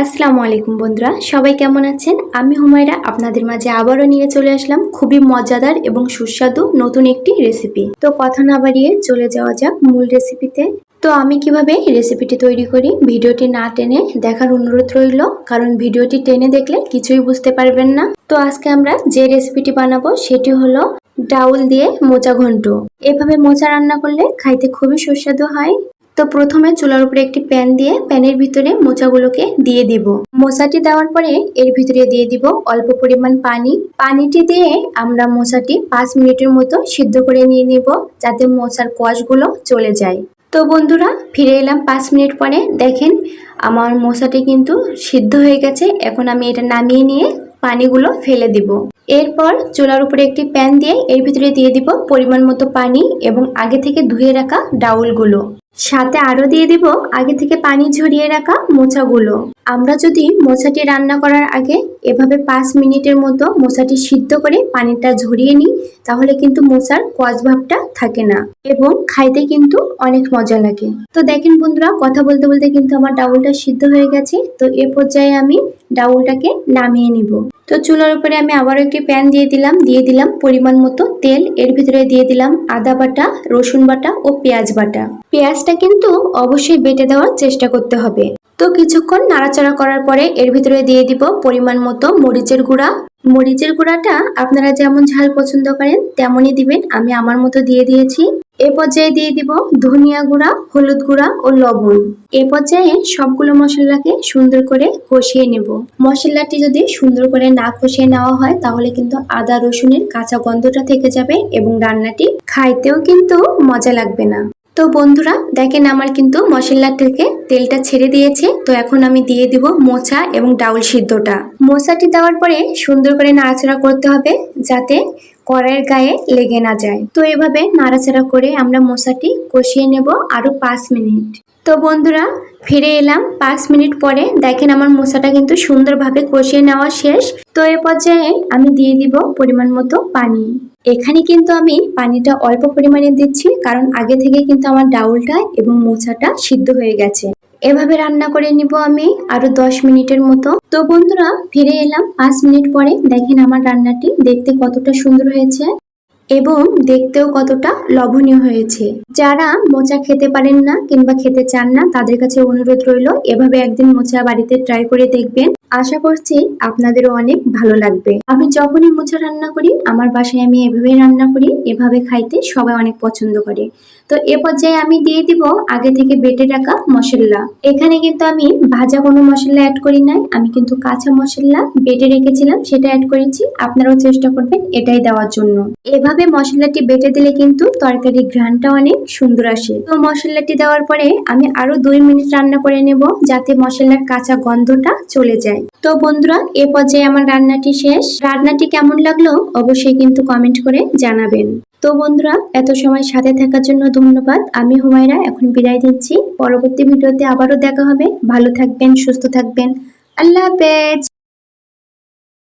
আসসালামু আলাইকুম বন্ধুরা, সবাই কেমন আছেন? আমি হুমায়রা, আপনাদের মাঝে আবারও নিয়ে চলে আসলাম খুবই মজাদার এবং সুস্বাদু নতুন একটি রেসিপি তো কথা না বাড়িয়ে চলে যাওয়া যাক মূল রেসিপিতে তো আমি কীভাবে রেসিপিটি তৈরি করি, ভিডিওটি না টেনে দেখার অনুরোধ রইল, কারণ ভিডিওটি টেনে দেখলে কিছুই বুঝতে পারবেন না। তো আজকে আমরা যে রেসিপিটি বানাবো, সেটি হলো ডাউল দিয়ে মোচা ঘন্ট। এভাবে মোচা রান্না করলে খাইতে খুবই সুস্বাদু হয়। তো প্রথমে চুলার উপরে একটি প্যান দিয়ে প্যানের ভিতরে মোচাগুলোকে দিয়ে দিব। মোচাটি দেওয়ার পরে এর ভিতরে দিয়ে দিব অল্প পরিমাণ পানি। পানিটি দিয়ে আমরা মোচাটি পাঁচ মিনিটের মতো সিদ্ধ করে নিয়ে নিব যাতে মোচার কষগুলো চলে যায়। তো বন্ধুরা, ফিরে এলাম পাঁচ মিনিট পরে। দেখেন, আমার মোচাটি কিন্তু সিদ্ধ হয়ে গেছে। এখন আমি এটা নামিয়ে নিয়ে পানিগুলো ফেলে দিব। এরপর চুলার উপরে একটি প্যান দিয়ে এর ভিতরে দিয়ে দিব পরিমাণ মতো পানি এবং আগে থেকে ধুয়ে রাখা ডাউলগুলো। সাথে আরও দিয়ে দিব আগে থেকে পানি ঝরিয়ে রাখা মোচাগুলো। আমরা যদি মোচাটি রান্না করার আগে এভাবে পাঁচ মিনিটের মতো মোচাটি সিদ্ধ করে পানিটা ঝরিয়ে নিই, তাহলে কিন্তু মোচার কচ ভাবটা থাকে না এবং খাইতে কিন্তু অনেক মজা লাগে। তো দেখেন বন্ধুরা, কথা বলতে বলতে কিন্তু আমার ডাউলটা সিদ্ধ হয়ে গেছে। তো এ পর্যায়ে আমি ডাউলটাকে নামিয়ে নিব। তো চুলার উপরে আমি আবারও একটি প্যান দিয়ে দিলাম দিয়ে দিলাম পরিমাণ মতো তেল। এর ভিতরে দিয়ে দিলাম আদা বাটা, রসুন বাটা ও পেঁয়াজ বাটা। পেঁয়াজটা কিন্তু অবশ্যই বেটে দেওয়ার চেষ্টা করতে হবে। তো কিছুক্ষণ নাড়াচাড়া করার পরে এর ভিতরে দিয়ে দিব পরিমাণ মতো মরিচের গুঁড়া। মরিচের গুঁড়াটা আপনারা যেমন ঝাল পছন্দ করেন, তেমনই দিবেন। আমি আমার মতো দিয়ে দিয়েছি। এ পর্যায়ে দিয়ে দিব ধনিয়া গুঁড়া, হলুদ গুঁড়া ও লবণ। এ পর্যায়ে সবগুলো মশলাকে সুন্দর করে কষিয়ে নেব। মশলাটি যদি সুন্দর করে না কষিয়ে নেওয়া হয়, তাহলে কিন্তু আদা রসুনের কাঁচা গন্ধটা থেকে যাবে এবং রান্নাটি খাইতেও কিন্তু মজা লাগবে না। তো বন্ধুরা, দেখেন আমার কিন্তু মশলা থেকে তেলটা ছেড়ে দিয়েছে। তো এখন আমি দিয়ে দিব মোচা এবং ডাউল সিদ্ধটা। মোচাটি দেওয়ার পরে সুন্দর করে নাড়াচাড়া করতে হবে যাতে কড়াইয়ের গায়ে লেগে না যায়। তো এভাবে নাড়াচাড়া করে আমরা মশাটি কষিয়ে নেব আরও পাঁচ মিনিট। তো বন্ধুরা, ফিরে এলাম। পাঁচ মিনিট পরে দেখেন আমার মশাটা কিন্তু সুন্দরভাবে কষিয়ে নেওয়া শেষ। তো এ পর্যায়ে আমি দিয়ে দিব পরিমাণ মতো পানি। এখানে কিন্তু আমি পানিটা অল্প পরিমাণে দিচ্ছি, কারণ আগে থেকে কিন্তু আমার ডাউলটা এবং মোচাটা সিদ্ধ হয়ে গেছে। এভাবে রান্না করে নিব আমি আরও দশ মিনিটের মতো। তো বন্ধুরা, ফিরে এলাম পাঁচ মিনিট পরে। দেখেন আমার রান্নাটি দেখতে কতটা সুন্দর হয়েছে। এবং দেখতেও কতটা লবণীয় হয়েছে। যারা মোচা খেতে পারেন না কিংবা খেতে চান না, তাদের কাছে অনুরোধ রইল, এভাবে একদিন মোচা বাড়িতে ট্রাই করে দেখবেন। আশা করছি আপনাদেরও অনেক ভালো লাগবে। আমি যখনই মোচা রান্না করি, আমার বাসায় আমি এভাবেই রান্না করি, এভাবে খাইতে সবাই অনেক পছন্দ করে। তো এ পর্যায়ে আমি দিয়ে দিব আগে থেকে বেটে রাখা মশলা। এখানে কিন্তু আমি ভাজা কোনো মশলা অ্যাড করি নাই, আমি কিন্তু কাঁচা মশলা বেটে রেখেছিলাম, সেটা অ্যাড করেছি। আপনারাও চেষ্টা করবেন এটাই দেওয়ার জন্য। এভাবে মশলাটি বেটে দিলে কিন্তু তরকারি ঘ্রাণটা অনেক সুন্দর আসে। তো মশলাটি দেওয়ার পরে আমি আরও দুই মিনিট রান্না করে নেব যাতে মশলার কাঁচা গন্ধটা চলে যায়। তো বন্ধুরা, এ পর্যায়ে আমার রান্নাটি শেষ। রান্নাটি কেমন লাগল অবশ্যই কিন্তু কমেন্ট করে জানাবেন। তো বন্ধুরা, এত সময় সাথে থাকার জন্য ধন্যবাদ। আমি হুমায়রা, এখন বিদায় দিচ্ছি পরবর্তী ভিডিওতে আবারও দেখা হবে। ভালো থাকবেন, সুস্থ থাকবেন। আল্লাহ হাফেজ।